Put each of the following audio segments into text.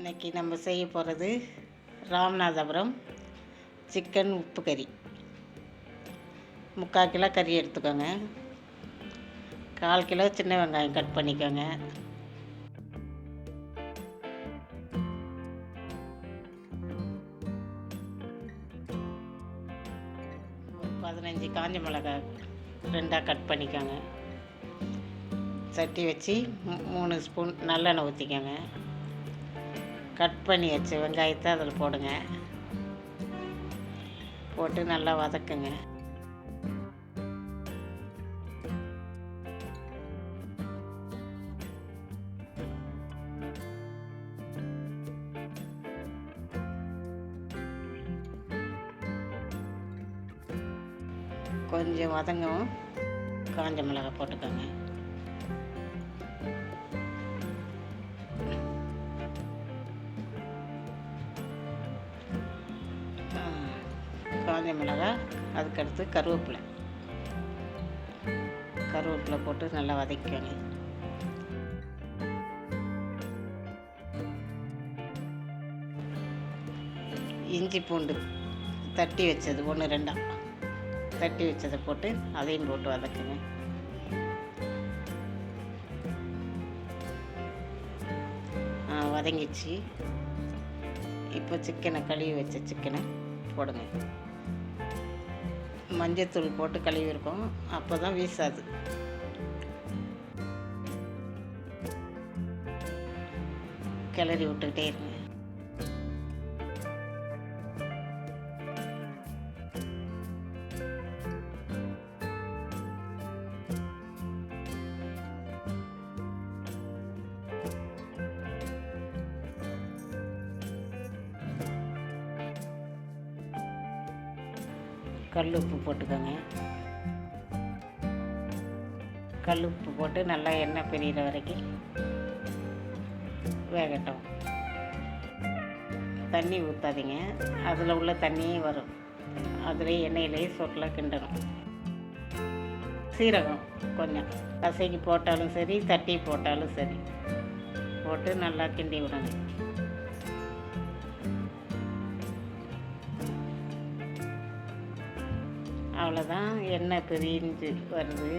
இன்னைக்கு நம்ம செய்ய போகிறது ராமநாதபுரம் சிக்கன் உப்பு கறி. முக்கால் கிலோ கறி எடுத்துக்கோங்க. கால் கிலோ சின்ன வெங்காயம் கட் பண்ணிக்கோங்க. பதினஞ்சு காஞ்ச மிளகாய் ரெண்டாக கட் பண்ணிக்கோங்க. சட்டி வச்சு மூணு ஸ்பூன் நல்லெண்ணெய் ஊற்றிக்கோங்க கட் பண்ணி வச்ச வெங்காயத்தை அதில் போடுங்க. போட்டு நல்லா வதக்குங்க. கொஞ்சம் வதங்கவும் காஞ்ச மிளகாய் போட்டுக்கோங்க. காஞ்ச மிளகாய் அதுக்கடுத்து கருவேப்பிலை. கருவேப்பிலை போட்டு நல்லா வதக்கிக்கோங்க. இஞ்சி பூண்டு தட்டி வச்சது ஒன்று ரெண்டாம் தட்டி வச்சதை போட்டு அதையும் போட்டு வதக்குங்க. வதங்கிச்சு. இப்போ சிக்கனை கழுவி வச்ச சிக்கனை போடுங்க. மஞ்சத்தூள் போட்டு கழுவிருக்கோம் அப்போ தான் வீசாது. கிளறி விட்டுக்கிட்டே இருங்க. கல் உப்பு போட்டுக்கோங்க. கல் உப்பு போட்டு நல்லா எண்ணெய் பிரியிற வரைக்கும் வேகட்டும். தண்ணி ஊற்றாதீங்க அதில் உள்ள தண்ணியே வரும். அதில் எண்ணெயிலேயே சொட்டில் கிண்டணும். சீரகம் கொஞ்சம். கசைக்கு போட்டாலும் சரி தட்டி போட்டாலும் சரி. போட்டு நல்லா கிண்டி விடணும். அவ்வளோதான் எண்ணெய் பிரிஞ்சு வருது?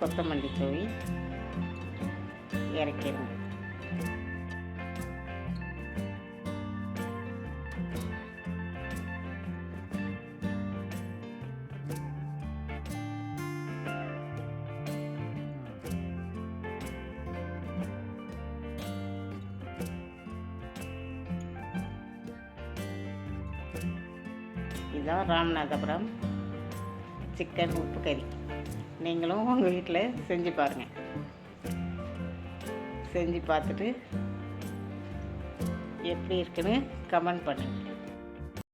கொத்தமல்லி தூவி இறக்கிடுங்க இதுதான் ராமநாதபுரம் சிக்கன் உப்பு கறி. நீங்களும் உங்கள் வீட்டில் செஞ்சு பாருங்கள் செஞ்சு பார்த்துட்டு எப்படி இருக்குன்னு கமெண்ட் பண்ணுங்கள்